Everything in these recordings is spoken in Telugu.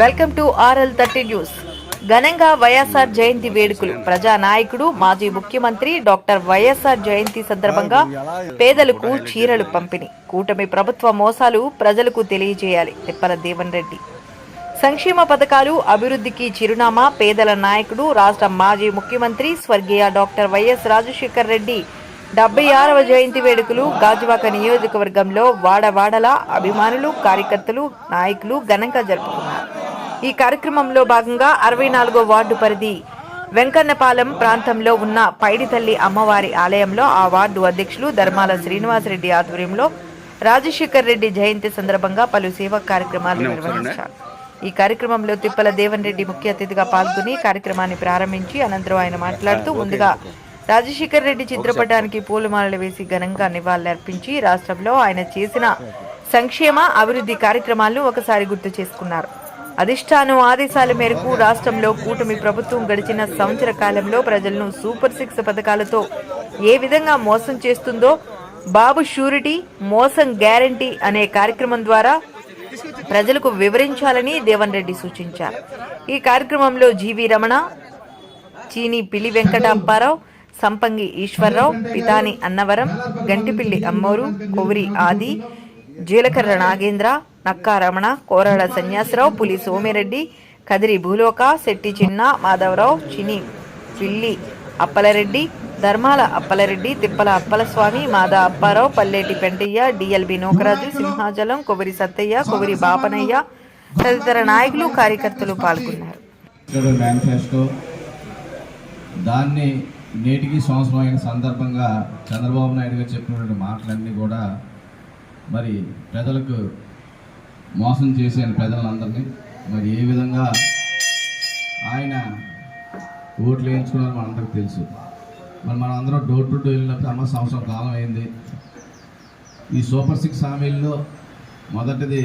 Welcome to RL thirty news. ఘనంగా వైఎస్ఆర్ జయంతి వేడుకలు. ప్రజా నాయకుడు మాజీ ముఖ్యమంత్రి డాక్టర్ వైఎస్ఆర్ జయంతి సందర్భంగా పేదలకు చీరలు పంపిణీ. కూటమి ప్రభుత్వ మోసాలు ప్రజలకు తెలియజేయాలి. తిప్పల దేవన్ రెడ్డి. సంక్షేమ పథకాలు అభివృద్ధికి చిరునామా పేదల నాయకుడు రాష్ట్ర మాజీ ముఖ్యమంత్రి స్వర్గీయ డాక్టర్ వైఎస్ రాజశేఖర్ రెడ్డి. డెబ్బై ఆరవ జయంతి వేడుకలు గాజువాక నియోజకవర్గంలో వాడవాడల అభిమానులు కార్యకర్తలు నాయకులు ఘనంగా జరుపుకున్నారు. ఈ కార్యక్రమంలో భాగంగా అరవై నాలుగో వార్డు పరిధి వెంకన్నపాలెం ప్రాంతంలో ఉన్న పైడితల్లి అమ్మవారి ఆలయంలో ఆ వార్డు అధ్యక్షులు ధర్మాల శ్రీనివాసరెడ్డి ఆధ్వర్యంలో రాజశేఖర్ రెడ్డి జయంతి సందర్భంగా పలు సేవా కార్యక్రమాలు నిర్వహించారు. ఈ కార్యక్రమంలో తిప్పల దేవన్ రెడ్డి ముఖ్య అతిథిగా పాల్గొని కార్యక్రమాన్ని ప్రారంభించి అనంతరం ఆయన మాట్లాడుతూ ముందుగా రాజశేఖర్ రెడ్డి చిత్రపటానికి పూలమాలలు వేసి ఘనంగా నివాళులర్పించి రాష్ట్రంలో ఆయన చేసిన సంక్షేమ అభివృద్ధి కార్యక్రమాలను ఒకసారి గుర్తు చేసుకున్నారు. అధిష్టానం ఆదేశాల మేరకు రాష్ట్రంలో కూటమి ప్రభుత్వం గడిచిన సంవత్సర కాలంలో ప్రజలను సూపర్ సిక్స్ పథకాలతో ఏ విధంగా మోసం చేస్తుందో బాబు షూరిటీ మోసం గ్యారంటీ అనే కార్యక్రమం ద్వారా ప్రజలకు వివరించాలని దేవన్ రెడ్డి సూచించారు. ఈ కార్యక్రమంలో జీవి రమణ చీని పిలి వెంకట అప్పారావు సంపంగి ఈశ్వరరావు పితాని అన్నవరం గంటిపిల్లి అమ్మోరు కొవ్రి ఆది జీలకర్ర నాగేంద్ర నక్కా రమణ కోరాడ సన్యాసరావు పులి సోమిరెడ్డి కదిరి భూలోక శెట్టి చిన్న మాధవరావు చిని పిల్లి అప్పలరెడ్డి ధర్మాల అప్పలరెడ్డి తిప్పల అప్పలస్వామి మాదా అప్పారావు పల్లేటి పెంటయ్య డిఎల్బి నోకరాజు సింహాచలం కొవ్వరి సత్తయ్య కొవరి బాపనయ్య తదితర నాయకులు కార్యకర్తలు పాల్గొన్నారు. మేనిఫెస్టో దాన్ని నేటికి సంవత్సరం అయిన సందర్భంగా చంద్రబాబు నాయుడు గారు చెప్పినటువంటి మాటలన్నీ కూడా మరి ప్రజలకు మోసం చేశాను ప్రజలందరినీ మరి ఏ విధంగా ఆయన ఓట్లు వేయించుకున్నారో మనందరికి తెలుసు. మరి మనం అందరం డోర్ టు డోర్ వెళ్ళినప్పుడు అమ్మ సంవత్సరం కాలం అయింది. ఈ సూపర్ సిక్స్ హామీల్లో మొదటిది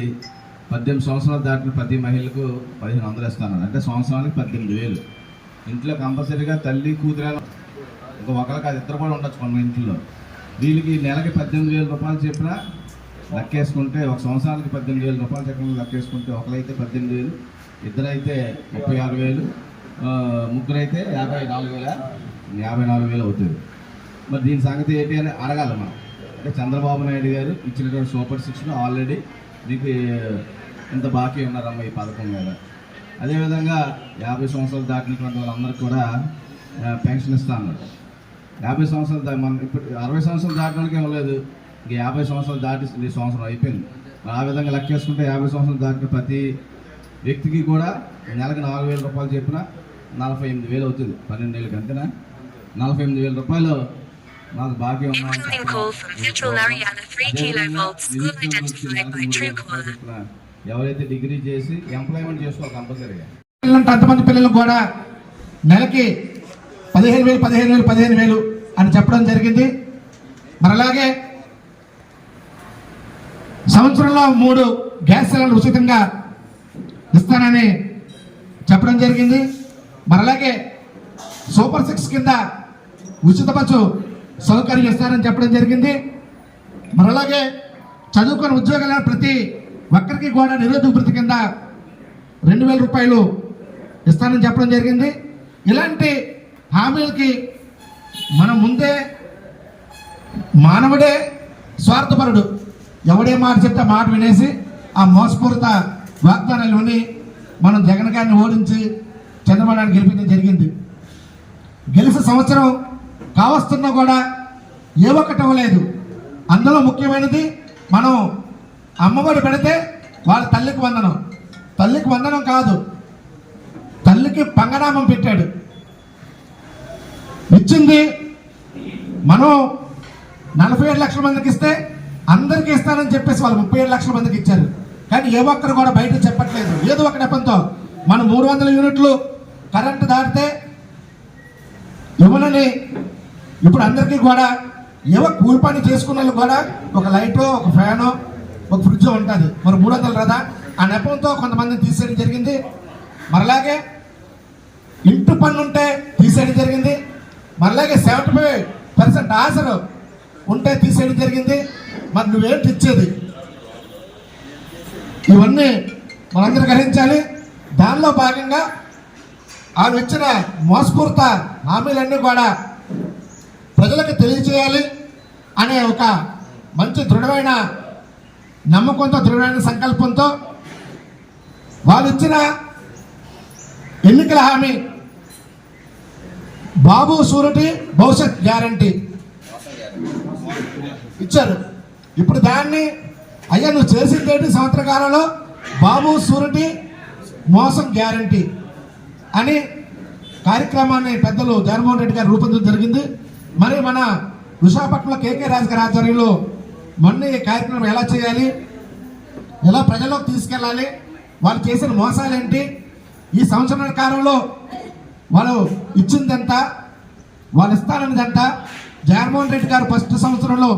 పద్దెనిమిది సంవత్సరాలు దాటిన ప్రతి మహిళకు పదిహేను వందలు ఇస్తాను అంటే సంవత్సరానికి పద్దెనిమిది వేలు. ఇంట్లో కంపల్సరీగా తల్లి కూతురాలు ఇంకా ఒకరికి అది ఇద్దరు కూడా ఉండొచ్చు కొన్ని ఇంట్లో. వీళ్ళకి నెలకి పద్దెనిమిది వేల రూపాయలు చెప్పిన లెక్కేసుకుంటే ఒక సంవత్సరానికి పద్దెనిమిది వేల రూపాయలు చెప్పిన లెక్కేసుకుంటే ఒకరైతే పద్దెనిమిది వేలు ఇద్దరైతే ముప్పై ఆరు వేలు ముగ్గురైతే యాభై నాలుగు వేల యాభై నాలుగు వేలు అవుతుంది. మరి దీని సంగతి ఏంటి అని అడగాలి మనం. అంటే చంద్రబాబు నాయుడు గారు ఇచ్చినటువంటి సూపర్ సిక్స్లో ఆల్రెడీ మీకు ఇంత బాకీ ఉన్నారమ్మ ఈ పథకం మీద. అదేవిధంగా యాభై సంవత్సరాలు దాటినటువంటి వాళ్ళందరికీ కూడా పెన్షన్ ఇస్తా అన్నారు యాభై సంవత్సరాలు దా మన ఇప్పుడు అరవై సంవత్సరాలు దాటడానికి ఏం లేదు. ఇంక యాభై సంవత్సరాలు దాటి ఈ సంవత్సరం అయిపోయింది. మరి ఆ విధంగా లెక్కేసుకుంటే యాభై సంవత్సరాలు దాటిన ప్రతి వ్యక్తికి కూడా నెలకు నాలుగు వేల రూపాయలు చెప్పిన నలభై ఎనిమిది వేలు అవుతుంది. పన్నెండు నెలలకి అంతేనా? నలభై ఎనిమిది వేల రూపాయలు మాకు బాకీ Incoming call from Central Ariana 3 kilovolts, school identified by Truecaller. ఎవరైతే డిగ్రీ చేసి ఎంప్లాయ్మెంట్ చేసుకోవాలి కంపల్సరీగా. పిల్లలంటే అంతమంది పిల్లలకు కూడా నెలకి పదిహేను వేలు పదిహేను వేలు పదిహేను వేలు అని చెప్పడం జరిగింది. మరి అలాగే సంవత్సరంలో మూడు గ్యాస్ సిలిండర్ ఉచితంగా ఇస్తానని చెప్పడం జరిగింది. మరి అలాగే సూపర్ సిక్స్ కింద ఉచిత బస్సు సౌకర్యం ఇస్తానని చెప్పడం జరిగింది. మరి అలాగే ఉద్యోగాల ప్రతి ఒక్కరికి కూడా నిరుద్యోగ వృత్తి కింద రెండు వేల రూపాయలు ఇస్తానని చెప్పడం జరిగింది. ఇలాంటి హామీలకి మనం ముందే మానవుడే స్వార్థపరుడు. ఎవడే మాట చెప్తే మాట వినేసి ఆ మోసపూరిత వాగ్దానాలు విని మనం జగన్ గారిని ఓడించి చంద్రబాబు నాయుడు గెలిపించడం జరిగింది. గెలిచిన సంవత్సరం కావస్తున్నా కూడా ఏ ఒక్కటి ఇవ్వలేదు అందులో ముఖ్యమైనది మనం అమ్మఒడి పెడితే వాళ్ళ తల్లికి వందనం. తల్లికి వందనం కాదు. తల్లికి పంగనామం పెట్టాడు. ఇచ్చింది. మనం నలభై ఏడు లక్షల మందికి ఇస్తే అందరికీ ఇస్తానని చెప్పేసి వాళ్ళు ముప్పై ఏడు లక్షల మందికి ఇచ్చారు. కానీ ఏ ఒక్కరు కూడా బయట చెప్పట్లేదు. ఏదో ఒక నెపంతో మనం మూడు వందల యూనిట్లు కరెంటు దాటితే ఇవ్వనని ఇప్పుడు అందరికీ కూడా ఏవో కూలి పని చేసుకున్న వాళ్ళు కూడా ఒక లైటో ఒక ఫ్యానో ఒక ఫ్రిడ్జ్ ఉంటుంది. మరి మూడు వందలు రదా? ఆ నెపంతో కొంతమందిని తీసేయడం జరిగింది. మరలాగే ఇంటి పన్ను ఉంటే తీసేయడం జరిగింది. మళ్ళీ సెవెంటీ ఫైవ్ పర్సెంట్ ఆసరు ఉంటే తీసేయడం జరిగింది. మరి నువ్వేంటి ఇచ్చేది ఇవన్నీ మనందరూ గ్రహించాలి. దానిలో భాగంగా వాళ్ళు ఇచ్చిన మోసపూరిత హామీలన్నీ కూడా ప్రజలకు తెలియచేయాలి అనే ఒక మంచి దృఢమైన నమ్మకంతో దృఢమైన సంకల్పంతో వాళ్ళు ఇచ్చిన ఎన్నికల హామీ బాబు సూరటి భవిష్యత్ గ్యారంటీ. ఇచ్చారు. ఇప్పుడు దాన్ని అయ్యా నువ్వు చేసిందేంటి సంవత్సర కాలంలో? బాబు సూరటి మోసం గ్యారంటీ అని కార్యక్రమాన్ని పెద్దలు జగన్మోహన్ రెడ్డి గారు రూపొందించడం జరిగింది. మరి మన విశాఖపట్నంలో కేకే రాజు గారి ఆధ్వర్యంలో మొన్న ఈ కార్యక్రమం ఎలా చేయాలి? ఎలా ప్రజల్లోకి తీసుకెళ్ళాలి? వాళ్ళు చేసిన మోసాలు ఏంటి ఈ సంవత్సరాల కాలంలో వాళ్ళు ఇచ్చిందంత వాళ్ళు ఇస్తానన్నదంట జగన్మోహన్ రెడ్డి గారు ఫస్ట్ సంవత్సరంలో